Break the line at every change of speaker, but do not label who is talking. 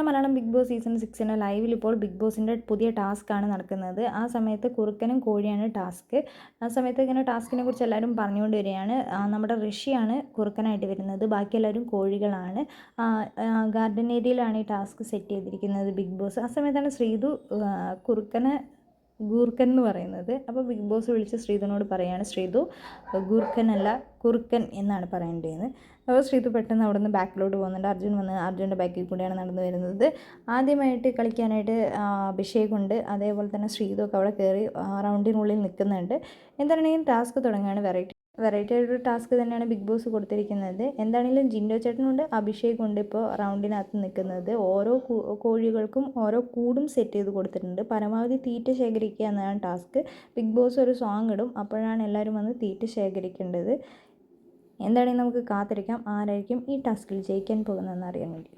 തന്നെ Malayalam Bigg Boss season സിക്സിന്റെ ലൈവിൽ ഇപ്പോൾ ബിഗ് ബോസിന്റെ പുതിയ ടാസ്ക് ആണ് നടക്കുന്നത്. ആ സമയത്ത് കുറുക്കനും കോഴിയാണ് ടാസ്ക്. ആ സമയത്ത് ഇങ്ങനെ ടാസ്കിനെ കുറിച്ച് എല്ലാവരും പറഞ്ഞുകൊണ്ട് വരികയാണ് നമ്മുടെ ഋഷിയാണ് കുറുക്കനായിട്ട് വരുന്നത്. ബാക്കി എല്ലാവരും കോഴികളാണ്. ഗാർഡൻ ഏരിയയിലാണ് ഈ ടാസ്ക് സെറ്റ് ചെയ്തിരിക്കുന്നത് ബിഗ് ബോസ്. ആ സമയത്താണ് ശ്രീതു കുറുക്കനെ ഗൂർക്കൻ എന്ന് പറയുന്നത്. അപ്പോൾ ബിഗ് ബോസ് വിളിച്ച് ശ്രീധുനോട് പറയാണ് ശ്രീധു അല്ല കുറുക്കൻ എന്നാണ് പറയേണ്ടതെന്ന് അപ്പോൾ ശ്രീധു പെട്ടെന്ന് അവിടെ നിന്ന് ബാക്കിലോട്ട് പോകുന്നുണ്ട്. അർജുൻ വന്ന് അർജുന്റെ ബാക്കിൽ കൂടിയാണ് നടന്നു വരുന്നത്. ആദ്യമായിട്ട് കളിക്കാനായിട്ട് ആ, അഭിഷേക് ഉണ്ട് അതേപോലെ തന്നെ ശ്രീധു ഒക്കെ അവിടെ കയറി റൗണ്ടിനുള്ളിൽ നിൽക്കുന്നുണ്ട്. എന്താണെങ്കിലും ടാസ്ക് തുടങ്ങുകയാണ് വെറൈറ്റി വെറൈറ്റി ആയിട്ടൊരു ടാസ്ക് തന്നെയാണ് ബിഗ് ബോസ് കൊടുത്തിരിക്കുന്നത്. എന്താണെങ്കിലും ജിൻഡോ ചേട്ടനുണ്ട് അഭിഷേക് ഉണ്ട് ഇപ്പോൾ റൗണ്ടിനകത്ത് നിൽക്കുന്നത്. ഓരോ കോഴികൾക്കും ഓരോ കൂടും സെറ്റ് ചെയ്ത് കൊടുത്തിട്ടുണ്ട്. പരമാവധി തീറ്റ ശേഖരിക്കുക എന്നതാണ് ടാസ്ക് ബിഗ് ബോസ് ഒരു സോങ് ഇടും അപ്പോഴാണ് എല്ലാവരും വന്ന് തീറ്റ ശേഖരിക്കേണ്ടത്. എന്താണെങ്കിലും നമുക്ക് കാത്തിരിക്കാം. ആരായിരിക്കും ഈ ടാസ്കിൽ ജയിക്കാൻ പോകുന്നതെന്ന് അറിയാൻ വേണ്ടി.